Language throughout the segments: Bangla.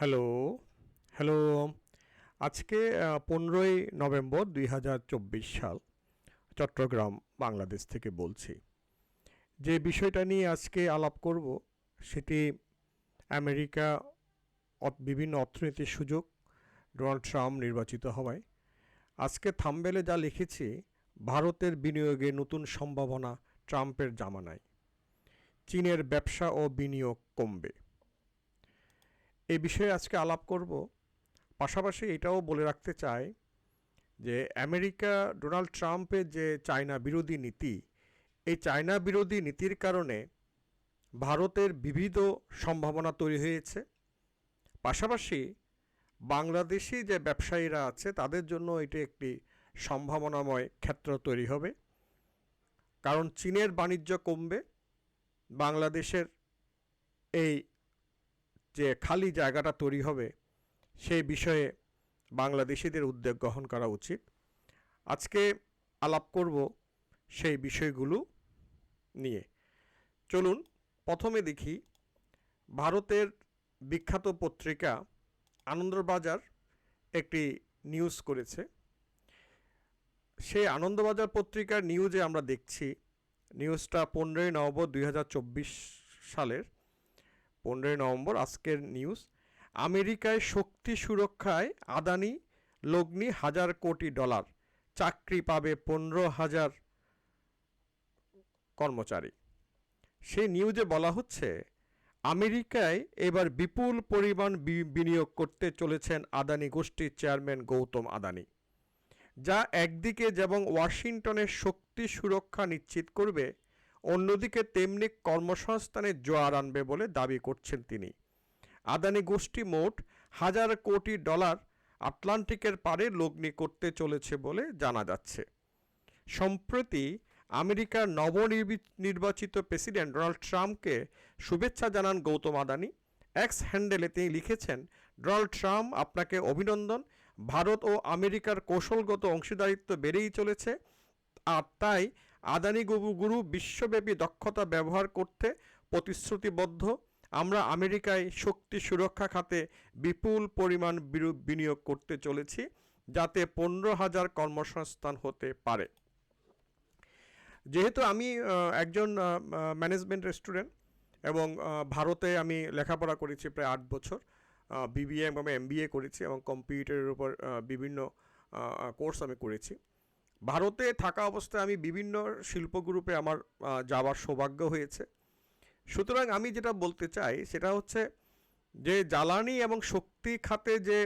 Hello hello. আজকে পনেরোই নভেম্বর দুই হাজার চব্বিশ সাল চট্টগ্রাম, বাংলাদেশ থেকে বলছি। যে বিষয়টা নিয়ে আজকে আলাপ করব, সেটি আমেরিকা বিভিন্ন অর্থনীতির সুযোগ, ডোনাল্ড ট্রাম্প নির্বাচিত হওয়ায়। আজকে থাম্বেলে যা লিখেছি, ভারতের বিনিয়োগে নতুন সম্ভাবনা ট্রাম্পের জামানায়। চীনের ব্যবসা ও বিনিয়োগ কমবে। এই বিষয়ে আজকে আলাপ করব। পাশাপাশি এটাও বলে রাখতে চাই যে, আমেরিকা ডোনাল্ড ট্রাম্পের যে চায়না বিরোধী নীতি, এই চায়না বিরোধী নীতির কারণে ভারতের বিবিধ সম্ভাবনা তৈরি হয়েছে। পাশাপাশি বাংলাদেশি যে ব্যবসায়ীরা আছে, তাদের জন্য এটি একটি সম্ভাবনাময় ক্ষেত্র তৈরি হবে। কারণ চীনের বাণিজ্য কমবে, বাংলাদেশের এই যে খালি জায়গাটা তৈরি হবে, সেই বিষয়ে বাংলাদেশিদের উদ্যোগ গ্রহণ করা উচিত। আজকে আলাপ করব সেই বিষয়গুলো নিয়ে। চলুন, প্রথমে দেখি ভারতের বিখ্যাত পত্রিকা আনন্দবাজার একটি নিউজ করেছে। সেই আনন্দবাজার পত্রিকার নিউজে আমরা দেখছি নিউজটা পনেরোই নভেম্বর দুই হাজার চব্বিশ সালের। পনেরোই নভেম্বর আজকের নিউজ আমেরিকায় শক্তি সুরক্ষায় আদানি লগ্নি হাজার কোটি ডলার। চাকরি পাবে পনেরো হাজার কর্মচারী। সেই নিউজে বলা হচ্ছে, আমেরিকায় এবার বিপুল পরিমাণ বিনিয়োগ করতে চলেছেন আদানি গোষ্ঠীর চেয়ারম্যান গৌতম আদানি। যা একদিকে যেমন ওয়াশিংটনের শক্তি সুরক্ষা নিশ্চিত করবে অন্যদিকে তেমনি কর্মসংস্থানের জোয়ার আনবে বলে দাবি করছেন তিনি। আদানি গোষ্ঠী মোট হাজার কোটি ডলার আটলান্টিকের পারে লগ্নি করতে চলেছে বলে জানা যাচ্ছে। সম্প্রতি আমেরিকার নবনির্বাচিত প্রেসিডেন্ট ডোনাল্ড ট্রাম্পকে শুভেচ্ছা জানান গৌতম আদানি। এক্স হ্যান্ডেলে তিনি লিখেছেন, ডোনাল্ড ট্রাম্প আপনাকে অভিনন্দন। ভারত ও আমেরিকার কৌশলগত অংশীদারিত্ব বেড়েই চলেছে। আর তাই আদানি গুরু বিশ্বব্যাপী দক্ষতা ব্যবহার করতে প্রতিশ্রুতিবদ্ধ। আমরা আমেরিকায় শক্তি সুরক্ষা খাতে বিপুল পরিমাণ বিনিয়োগ করতে চলেছি, যাতে পনেরো হাজার কর্মসংস্থান হতে পারে। যেহেতু আমি একজন ম্যানেজমেন্ট স্টুডেন্ট এবং ভারতে আমি লেখাপড়া করেছি প্রায় আট বছর বিবিএ এবং এমবিএ করেছি এবং কম্পিউটারের উপর বিভিন্ন কোর্স আমি করেছি। ভারতে থাকা অবস্থায় আমি বিভিন্ন শিল্প গ্রুপে আমার যাওয়ার সৌভাগ্য হয়েছে। সুতরাং আমি যেটা বলতে চাই সেটা হচ্ছে যে জ্বালানি এবং শক্তি খাতে যে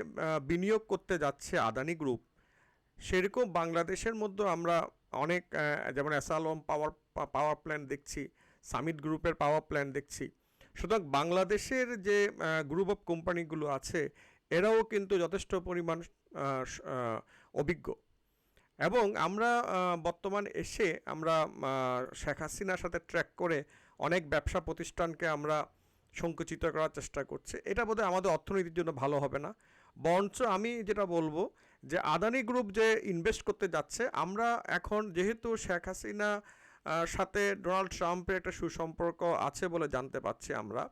বিনিয়োগ করতে যাচ্ছে আদানি গ্রুপ, সেরকম বাংলাদেশের মধ্যে আমরা অনেক যেমন অ্যাসালম পাওয়ার পাওয়ার প্ল্যান্ট দেখছি, সামিট গ্রুপের পাওয়ার প্ল্যান্ট দেখছি। সুতরাং বাংলাদেশের যে গ্রুপ অফ কোম্পানিগুলো আছে, এরাও কিন্তু যথেষ্ট পরিমাণ অভিজ্ঞ। এবং আমরা বর্তমান এসে আমরা শেখ হাসিনার সাথে ট্র্যাক করে অনেক ব্যবসা প্রতিষ্ঠানকে আমরা সংকুচিত করার চেষ্টা করছে। এটা বোধহয় আমাদের অর্থনীতির জন্য ভালো হবে না। বরঞ্চ আমি যেটা বলব যে আদানি গ্রুপ যে ইনভেস্ট করতে যাচ্ছে, আমরা এখন যেহেতু শেখ হাসিনা সাথে ডোনাল্ড ট্রাম্পের একটা সুসম্পর্ক আছে বলে জানতে পারছি আমরা।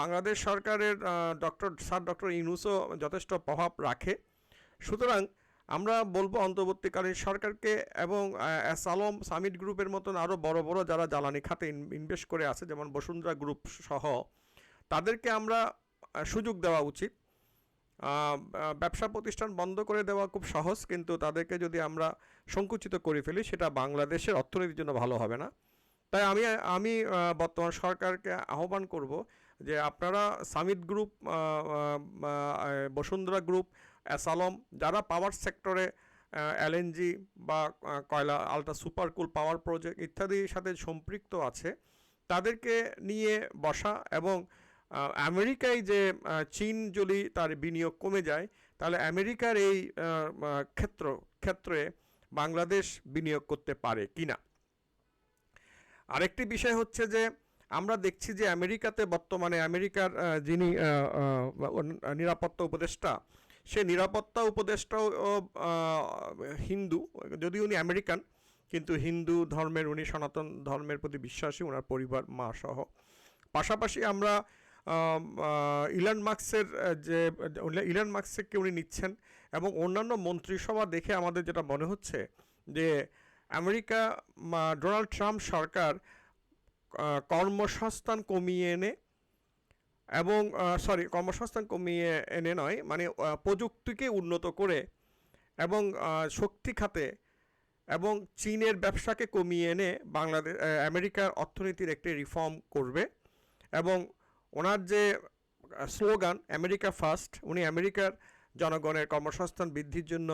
বাংলাদেশ সরকারের ডক্টর, স্যার ডক্টর ইউনুসও যথেষ্ট প্রভাব রাখে। সুতরাং আমরা বলব অন্তর্বর্তীকালীন সরকারকে এবং সালম সামিট গ্রুপের মতন আরও বড় বড় যারা জ্বালানি খাতে ইনভেস্ট করে আছে, যেমন বসুন্ধরা গ্রুপ সহ, তাদেরকে আমরা সুযোগ দেওয়া উচিত। ব্যবসা প্রতিষ্ঠান বন্ধ করে দেওয়া খুব সহজ, কিন্তু তাদেরকে যদি আমরা সংকুচিত করে ফেলি, সেটা বাংলাদেশের অর্থনীতির জন্য ভালো হবে না। তাই আমি আমি বর্তমান সরকারকে আহ্বান করব যে আপনারা সামিট গ্রুপ বসুন্ধরা গ্রুপ অ্যাসালম যারা পাওয়ার সেক্টরে এলএনজি বা কয়লা, আলট্রা সুপারকুল পাওয়ার প্রজেক্ট ইত্যাদির সাথে সম্পৃক্ত আছে, তাদেরকে নিয়ে বসা এবং আমেরিকায় যে চীন যদি তার বিনিয়োগ কমে যায়, তাহলে আমেরিকার এই ক্ষেত্র, ক্ষেত্রে বাংলাদেশ বিনিয়োগ করতে পারে কিনা? আরেকটি বিষয় হচ্ছে যে, আমরা দেখছি যে আমেরিকাতে বর্তমানে আমেরিকার যিনি নিরাপত্তা উপদেষ্টা সে নিরাপত্তা উপদেষ্টাও হিন্দু, যদিও উনি আমেরিকান, কিন্তু হিন্দু ধর্মের, উনি সনাতন ধর্মের প্রতি বিশ্বাসী ওনার পরিবার, মা সহ। পাশাপাশি আমরা ইলান মার্কসের যে ইলান মার্কসকে উনি নিচ্ছেন এবং অন্যান্য মন্ত্রিসভা দেখে আমাদের যেটা মনে হচ্ছে যে, আমেরিকা ডোনাল্ড ট্রাম্প সরকার কর্মসংস্থান কমিয়ে এনে এবং সরি কর্মসংস্থান কমিয়ে এনে নয় মানে প্রযুক্তিকে উন্নত করে এবং শক্তি খাতে এবং চীনের ব্যবসাকে কমিয়ে এনে বাংলাদেশ আমেরিকার অর্থনীতির একটি রিফর্ম করবে এবং ওনার যে স্লোগান আমেরিকা ফার্স্ট উনি আমেরিকার জনগণের কর্মসংস্থান বৃদ্ধির জন্য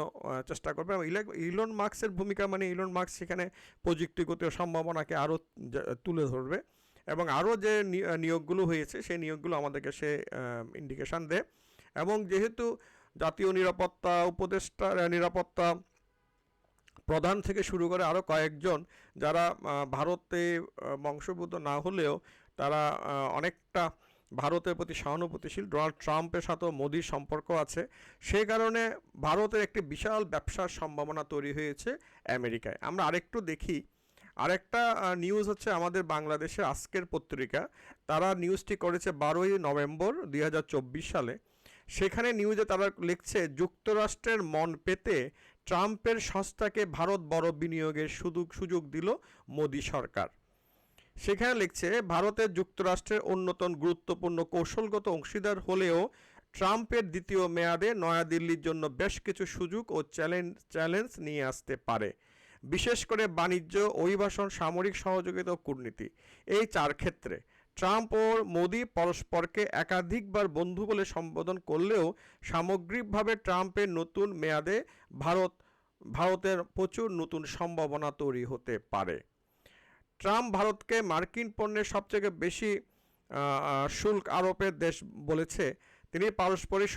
চেষ্টা করবে এবং ইলে- ইলন মার্কসের ভূমিকা মানে ইলন মার্কস সেখানে প্রযুক্তিগত সম্ভাবনাকে আরও তুলে ধরবে। এবং আরও যে নিয়োগগুলো হয়েছে সেই নিয়োগগুলো আমাদেরকে সে ইন্ডিকেশন দেয়। এবং যেহেতু জাতীয় নিরাপত্তা উপদেষ্টা নিরাপত্তা প্রধান থেকে শুরু করে আরও কয়েকজন যারা ভারতে আহ, বংশোদ্ভূত না হলেও তারা অনেকটা ভারতের প্রতি সহানুভূতিশীল ডোনাল্ড ট্রাম্পের সাথেও মোদির সম্পর্ক আছে। সেই কারণে ভারতের একটি বিশাল ব্যবসার সম্ভাবনা তৈরি হয়েছে আমেরিকায়। আমরা আরেকটু দেখি আরেকটা নিউজ হচ্ছে আমাদের বাংলাদেশের আজকের পত্রিকা। তারা নিউজটি করেছে বারোই নভেম্বর দুই হাজার চব্বিশ সালে। সেখানে নিউজে তারা লিখছে, যুক্তরাষ্ট্রের মন পেতে ট্রাম্পের সংস্থাকে ভারত বড় বিনিয়োগের সুযোগ সুযোগ দিল মোদী সরকার। সেখানে লিখছে, ভারতের যুক্তরাষ্ট্রের অন্যতম গুরুত্বপূর্ণ কৌশলগত অংশীদার হলেও ট্রাম্পের দ্বিতীয় মেয়াদে নয়াদিল্লির জন্য বেশ কিছু সুযোগ ও চ্যালেঞ্জ চ্যালেঞ্জ নিয়ে আসতে পারে। বিশেষ করে বাণিজ্য, অভিবাসন, সামরিক সহযোগিতা ও কূটনীতি। এই চার ক্ষেত্রে ট্রাম্প ও মোদি পরস্পরকে একাধিকবার বন্ধু বলে সম্বোধন করলেও সামগ্রিকভাবে ট্রাম্পের নতুন মেয়াদে ভারত, ভারতের প্রচুর নতুন সম্ভাবনা তৈরি হতে পারে। ট্রাম্প ভারতকে মার্কিন পণ্যের সবথেকে বেশি শুল্ক আরোপের দেশ বলেছে। তিনি পারস্পরিক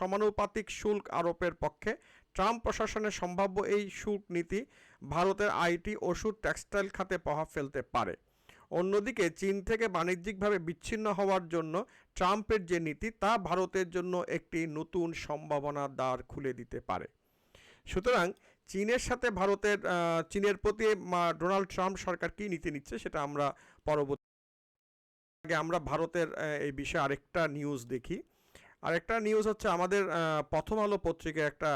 সমানুপাতিক শুল্ক আরোপের পক্ষে ট্রাম্প প্রশাসনের সম্ভাব্য এই শুল্ক নীতি ভারতের আইটি, ওষুধ, টেক্সটাইল খাতে প্রভাব ফেলতে পারে। অন্যদিকে, চীন থেকে বাণিজ্যিকভাবে বিচ্ছিন্ন হওয়ার জন্য ট্রাম্পের যে নীতি, তা ভারতের জন্য একটি নতুন সম্ভাবনার দ্বার খুলে দিতে পারে। সুতরাং, চীনের সাথে ভারতের চীনের প্রতি ডোনাল্ড ট্রাম্প সরকার কী নীতি নিচ্ছে, সেটা আমরা পরবর্তী আগে আমরা ভারতের এই বিষয়ে আরেকটা নিউজ দেখি। আরেকটা নিউজ হচ্ছে আমাদের প্রথম আলো পত্রিকায় একটা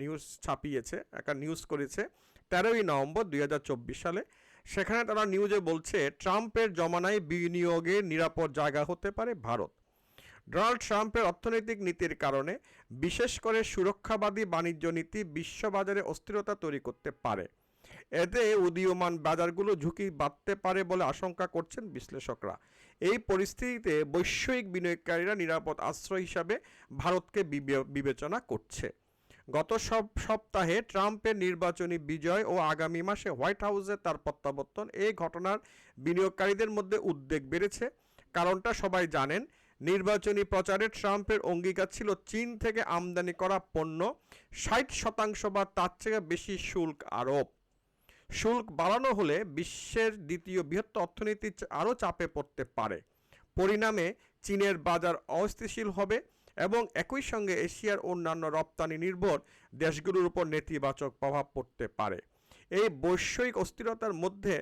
নিউজ ছাপিয়েছে, একটা নিউজ করেছে। তেরোই নভেম্বর দুই হাজার চব্বিশ সালে। সেখানে তারা নিউজে বলছে, ট্রাম্পের জমানায় বিনিয়োগের নিরাপদ জায়গা হতে পারে ভারত। ডোনাল্ড ট্রাম্পের অর্থনৈতিক নীতির কারণে বিশেষ করে সুরক্ষাবাদী বাণিজ্য নীতি বিশ্ববাজারে অস্থিরতা তৈরি করতে পারে। এতে উদীয়মান বাজারগুলো ঝুঁকি বাড়তে পারে বলে আশঙ্কা করছেন বিশ্লেষকরা। এই পরিস্থিতিতে বৈশ্বিক বিনিয়োগকারীরা নিরাপদ আশ্রয় হিসাবে ভারতকে বিবেচনা করছে। গত সব সপ্তাহে ট্রাম্পের নির্বাচনী বিজয় ও আগামী মাসে হোয়াইট হাউসে তার প্রত্যাবর্তন এই ঘটনার বিনিয়োগকারীদের মধ্যে উদ্বেগ বেড়েছে। কারণটা সবাই জানেন, নির্বাচনী প্রচারে ট্রাম্পের অঙ্গীকার ছিল চীন থেকে আমদানি করা পণ্য, ষাট শতাংশ বা তার থেকে বেশি শুল্ক আরোপ। শুল্ক বাড়ানো হলে বিশ্বের দ্বিতীয় বৃহত্তর অর্থনীতি আরও চাপে পড়তে পারে। পরিণামে চীনের বাজার অস্থিতিশীল হবে এবং একই সঙ্গে এশিয়ার অন্যান্য রপ্তানি নির্ভর দেশগুলোর উপর নেতিবাচক প্রভাব পড়তে পারে। এই বৈশ্বিক অস্থিরতার মধ্যে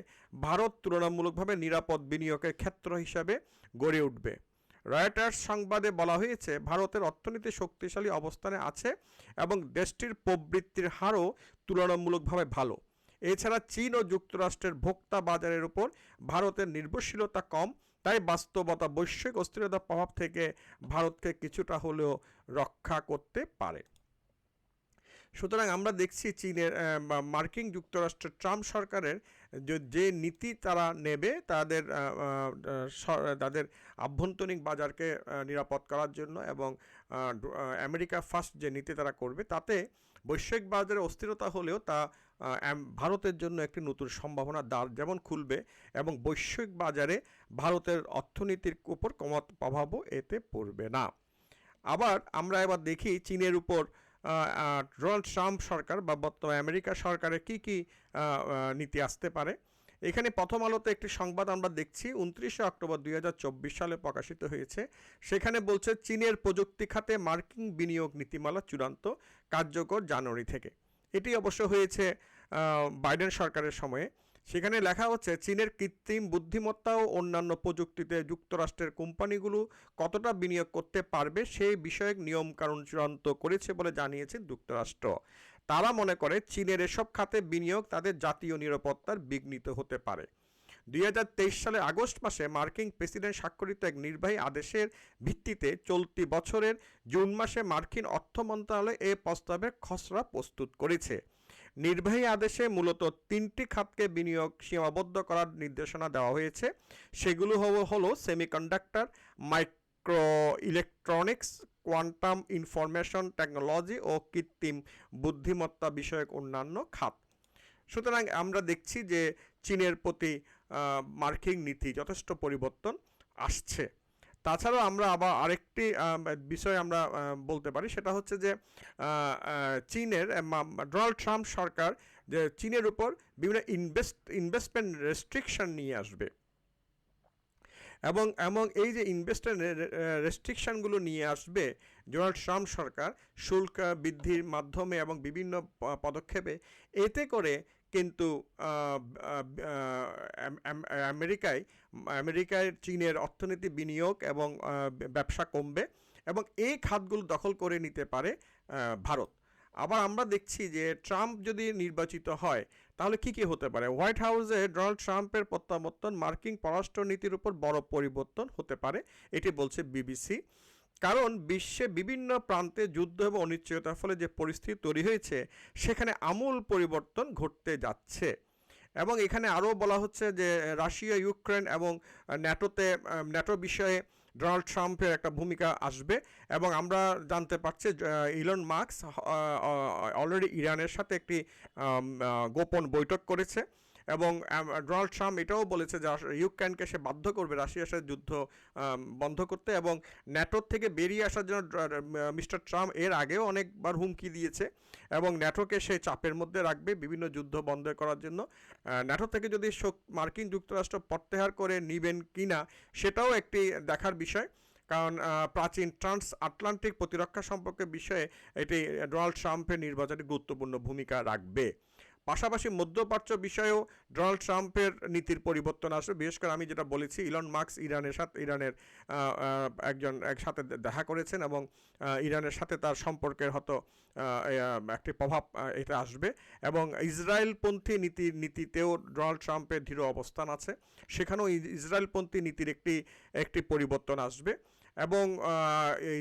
ভারত তুলনামূলকভাবে নিরাপদ বিনিয়োগের ক্ষেত্র হিসাবে গড়ে উঠবে। রয়টার্স সংবাদে বলা হয়েছে, ভারতের অর্থনীতি শক্তিশালী অবস্থানে আছে এবং দেশটির প্রবৃত্তির হারও তুলনামূলকভাবে ভালো। এছাড়া চীন ও যুক্তরাষ্ট্রের ভোক্তা বাজারের উপর ভারতের নির্ভরশীলতা কম, তাই বাস্তবতা বৈশ্বিক অস্থিরতার প্রভাব থেকে ভারতকে কিছুটা হলেও রক্ষা করতে পারে। সুতরাং আমরা দেখছি চীনের মার্কিন যুক্তরাষ্ট্রের ট্রাম্প সরকারের যে- নীতি তারা নেবে তাদের তাদের আভ্যন্তরীণ বাজারকে নিরাপদ করার জন্য এবং আমেরিকা ফার্স্ট যে নীতি তারা করবে তাতে বৈশ্বিক বাজারে অস্থিরতা হলেও তা ভারতের জন্য একটি নতুন সম্ভাবনা দ্বার যেমন খুলবে এবং বৈশ্বিক বাজারে ভারতের অর্থনীতির উপর কমাত প্রভাবও এতে পড়বে না। আবার আমরা এবার দেখি চীনের উপর ডোনাল্ড ট্রাম্প সরকার বা বর্তমান আমেরিকা সরকারের কি কি নীতি আসতে পারে? এখানে প্রথম আলোতে একটি সংবাদ আমরা দেখছি, উনত্রিশে অক্টোবর দুই হাজার চব্বিশ সালে প্রকাশিত হয়েছে। সেখানে বলছে, চীনের প্রযুক্তি খাতে মার্কিন বিনিয়োগ নীতিমালা চূড়ান্ত কার্যকর জানুয়ারি থেকে। এটি অবশ্য হয়েছে বাইডেন সরকারের সময়ে। সেখানে লেখা হচ্ছে, চীনের কৃত্রিম বুদ্ধিমত্তা ও অন্যান্য প্রযুক্তিতে যুক্তরাষ্ট্রের কোম্পানিগুলো কতটা বিনিয়োগ করতে পারবে সেই বিষয়ক নিয়মকানুন চূড়ান্ত করেছে বলে জানিয়েছে যুক্তরাষ্ট্র। তারা মনে করে, চীনের এসব খাতে বিনিয়োগ তাদের জাতীয় নিরাপত্তার বিঘ্নিত হতে পারে। দুই হাজার তেইশ সালে আগস্ট মাসে মার্কিন প্রেসিডেন্ট স্বাক্ষরিত এক নির্বাহী আদেশের ভিত্তিতে চলতি বছরের জুন মাসে মার্কিন অর্থ মন্ত্রণালয় এ প্রস্তাবের খসড়া প্রস্তুত করেছে। নির্বাহী আদেশে মূলত তিনটি খাতকে বিনিয়োগ সীমাবদ্ধ করার নির্দেশনা দেওয়া হয়েছে। সেগুলো হলো semiconductor micro electronics quantum information technology ও কৃত্রিম বুদ্ধিমত্তা বিষয়ক অন্যান্য খাত। সুতরাং আমরা দেখছি যে চীনের প্রতি আহ, মার্কিন নীতি যথেষ্ট পরিবর্তন আসছে। তাছাড়াও আমরা আবার আরেকটি বিষয় আমরা বলতে পারি, সেটা হচ্ছে যে চীনের ডোনাল্ড ট্রাম্প সরকার যে চীনের উপর বিভিন্ন ইনভেস্ট, ইনভেস্টমেন্ট রেস্ট্রিকশন নিয়ে আসবে। এবং এবং এই যে ইনভেস্টমেন্ট রেস্ট্রিকশনগুলো নিয়ে আসবে ডোনাল্ড ট্রাম্প সরকার, শুল্ক বৃদ্ধির মাধ্যমে এবং বিভিন্ন পদক্ষেপে, এতে করে কিন্তু আমেরিকায় আমেরিকায় চীনের অর্থনীতি বিনিয়োগ এবং ব্যবসা কমবে এবং এই খাতগুলো দখল করে নিতে পারে ভারত। আবার আমরা দেখছি যে ট্রাম্প যদি নির্বাচিত হয়, তাহলে কি কি হতে পারে? হোয়াইট হাউসে ডোনাল্ড ট্রাম্পের প্রত্যাবর্তন, মার্কিন পররাষ্ট্র নীতির উপর বড় পরিবর্তন হতে পারে, এটি বলছে বিবিসি। কারণ বিশ্বে বিভিন্ন প্রান্তে যুদ্ধ এবং অনিশ্চয়তার ফলে যে পরিস্থিতি তৈরি হয়েছে, সেখানে আমূল পরিবর্তন ঘটতে যাচ্ছে। এবং এখানে আরও বলা হচ্ছে যে, রাশিয়া, ইউক্রেন এবং ন্যাটোতে ন্যাটো বিষয়ে ডোনাল্ড ট্রাম্পের একটা ভূমিকা আসবে। এবং আমরা জানতে পারছি ইলন মার্কস অলরেডি ইরানের সাথে একটি গোপন বৈঠক করেছে। এবং ডোনাল্ড ট্রাম্প এটাও বলেছে যে ইউক্রেনকে সে বাধ্য করবে রাশিয়ার সাথে যুদ্ধ বন্ধ করতে এবং ন্যাটোর থেকে বেরিয়ে আসার জন্য মিস্টার ট্রাম্প এর আগেও অনেকবার হুমকি দিয়েছে এবং ন্যাটোকে সে চাপের মধ্যে রাখবে বিভিন্ন যুদ্ধ বন্ধ করার জন্য। ন্যাটো থেকে যদি মার্কিন যুক্তরাষ্ট্র প্রত্যাহার করে নিবেন কিনা সেটাও একটি দেখার বিষয়। কারণ প্রাচীন ট্রান্স আটলান্টিক প্রতিরক্ষা সম্পর্কে বিষয়ে এটি ডোনাল্ড ট্রাম্পের নির্বাচনে গুরুত্বপূর্ণ ভূমিকা রাখবে। পাশাপাশি মধ্যপ্রাচ্য বিষয়েও ডোনাল্ড ট্রাম্পের নীতির পরিবর্তন আসবে। বিশেষ করে আমি যেটা বলেছি, ইলন মার্কস ইরানের সাথে, ইরানের একজন এক সাথে দেখা করেছেন এবং ইরানের সাথে তার সম্পর্কের হয়তো একটি প্রভাব এটা আসবে এবং ইসরায়েলপন্থী নীতি, নীতিতেও ডোনাল্ড ট্রাম্পের দৃঢ় অবস্থান আছে। সেখানেও ইস- ইসরায়েলপন্থী নীতির একটি একটি পরিবর্তন আসবে এবং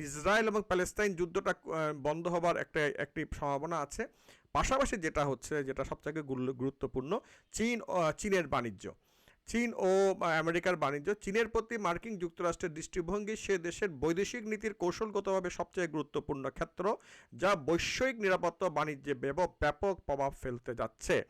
ইসরায়েল এবং প্যালেস্তাইন যুদ্ধটা বন্ধ হবার একটা, একটি সম্ভাবনা আছে। পাশাপাশি যেটা হচ্ছে, যেটা সবথেকে গুরু- গুরুত্বপূর্ণ, চীন চীনের বাণিজ্য। চীন ও আমেরিকার বাণিজ্য, চীনের প্রতি মার্কিন যুক্তরাষ্ট্রের দৃষ্টিভঙ্গি সে দেশের বৈদেশিক নীতির কৌশলগতভাবে সবচেয়ে গুরুত্বপূর্ণ ক্ষেত্র, যা বৈশ্বিক নিরাপত্তা বাণিজ্যে ব্যাপক প্রভাব ফেলতে যাচ্ছে।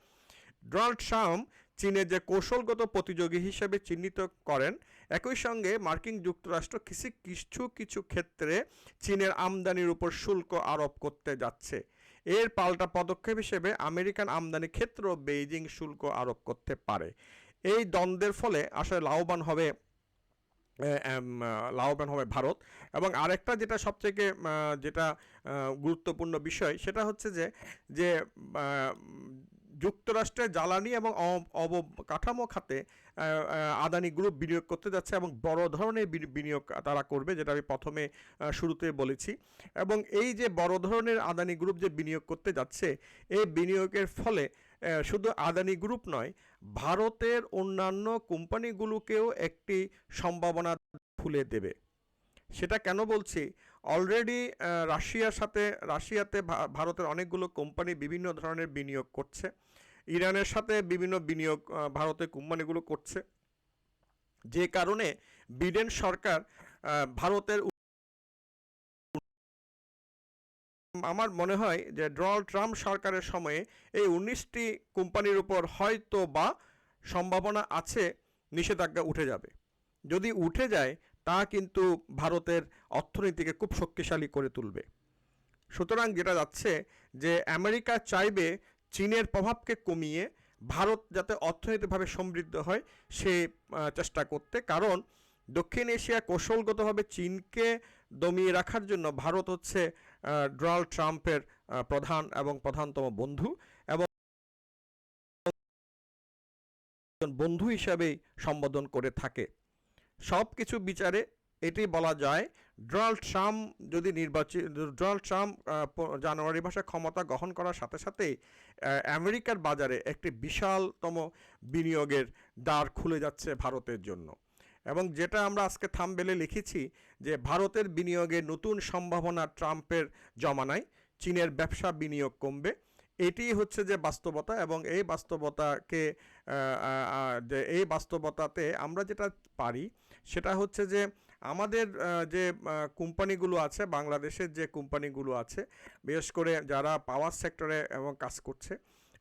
ডোনাল্ড ট্রাম্প চীনের যে কৌশলগত প্রতিযোগী হিসেবে চিহ্নিত করেন, একই সঙ্গে মার্কিন যুক্তরাষ্ট্র কিছু কিছু ক্ষেত্রে চীনের আমদানির উপর শুল্ক আরোপ করতে যাচ্ছে। এর পাল্টা পদক্ষেপ হিসেবে আমেরিকান আমদানি ক্ষেত্র বেইজিং শুল্ক আরোপ করতে পারে। এই দ্বন্দ্বের ফলে আসলে লাভবান হবে লাভবান হবে ভারত। এবং আরেকটা যেটা সবথেকে যেটা গুরুত্বপূর্ণ বিষয় সেটা হচ্ছে যে যে যুক্তরাষ্ট্রের জ্বালানি এবং অব- অবকাঠামো খাতে আদানি গ্রুপ বিনিয়োগ করতে যাচ্ছে এবং বড় ধরনের বিনিয়োগ তারা করবে, যেটা আমি প্রথমে শুরুতে বলেছি। এবং এই যে বড় ধরনের আদানি গ্রুপ যে বিনিয়োগ করতে যাচ্ছে, এই বিনিয়োগের ফলে শুধু আদানি গ্রুপ নয়, ভারতের অন্যান্য কোম্পানিগুলোকেও একটি সম্ভাবনা খুলে দেবে। সেটা কেন বলছি? অলরেডি রাশিয়ার সাথে, রাশিয়াতে ভারতের অনেকগুলো কোম্পানি বিভিন্ন ধরনের বিনিয়োগ করছে। ইরানের সাথে বিভিন্ন বিনিয়োগ ভারতের কোম্পানিগুলো করছে। যে কারণে বিডেন সরকার ভারতের আমার মনে হয় যে ডোনাল্ড ট্রাম্প সরকারের সময়ে এই উনিশটি কোম্পানির উপর হয়তো বা সম্ভাবনা আছে, নিষেধাজ্ঞা উঠে যাবে। যদি উঠে যায় তা কিন্তু ভারতের অর্থনীতিকে খুব শক্তিশালী করে তুলবে। সুতরাং যেটা যাচ্ছে যে আমেরিকা চাইবে চীনের প্রভাবকে কমিয়ে ভারত যাতে অর্থনৈতিকভাবে সমৃদ্ধ হয় সে চেষ্টা করতে। কারণ দক্ষিণ এশিয়া কৌশলগতভাবে চীনকে দমিয়ে রাখার জন্য ভারত হচ্ছে ডোনাল্ড ট্রাম্পের প্রধান এবং প্রধানতম বন্ধু এবং বন্ধু হিসাবেই সম্বোধন করে থাকে। সব কিছু বিচারে এটি বলা যায় ডোনাল্ড ট্রাম্প যদি নির্বাচিত ডোনাল্ড ট্রাম্প জানুয়ারি মাসে ক্ষমতা গ্রহণ করার সাথে আহ, আমেরিকার বাজারে একটি বিশালতম বিনিয়োগের দ্বার খুলে যাচ্ছে ভারতের জন্য। এবং যেটা আমরা আজকে থামবেলে লিখেছি যে ভারতের বিনিয়োগে নতুন সম্ভাবনা ট্রাম্পের জমানায় চীনের ব্যবসা বিনিয়োগ কমবে। এটি হচ্ছে যে বাস্তবতা এবং এই বাস্তবতাকে এই বাস্তবতাতে আমরা যেটা পারি সেটা হচ্ছে যে আমাদের যে কোম্পানিগুলো আছে, বাংলাদেশের যে কোম্পানিগুলো আছে, বিশেষ করে যারা পাওয়ার সেক্টরে এবং কাজ করছে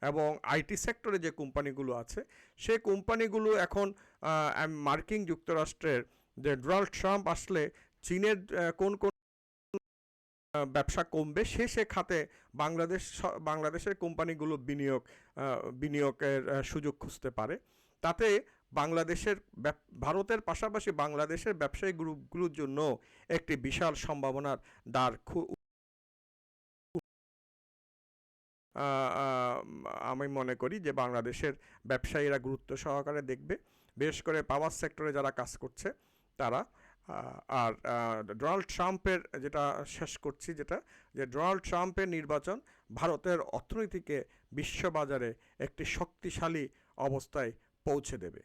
এবং আইটি সেক্টরে যে কোম্পানিগুলো আছে, সেই কোম্পানিগুলো এখন মার্কিন যুক্তরাষ্ট্রের যে ডোনাল্ড ট্রাম্প আসলে চীনের কোন কোন ব্যবসা কমবে, সে সে খাতে বাংলাদেশ বাংলাদেশের কোম্পানিগুলো বিনিয়োগ বিনিয়োগের সুযোগ খুঁজতে পারে। তাতে বাংলাদেশের ভারতের পাশাপাশি বাংলাদেশের ব্যবসায়ী গ্রুপগুলোর জন্য একটি বিশাল সম্ভাবনার দ্বার আমি মনে করি যে বাংলাদেশের ব্যবসায়ীরা গুরুত্ব সহকারে দেখবে। বিশেষ করে পাওয়ার সেক্টরে যারা কাজ করছে, তারা আর ডোনাল্ড ট্রাম্পের যেটা শেষ করছি যেটা, যে ডোনাল্ড ট্রাম্পের নির্বাচন ভারতের অর্থনীতিকে বিশ্ববাজারে একটি শক্তিশালী অবস্থায় পৌঁছে দেবে।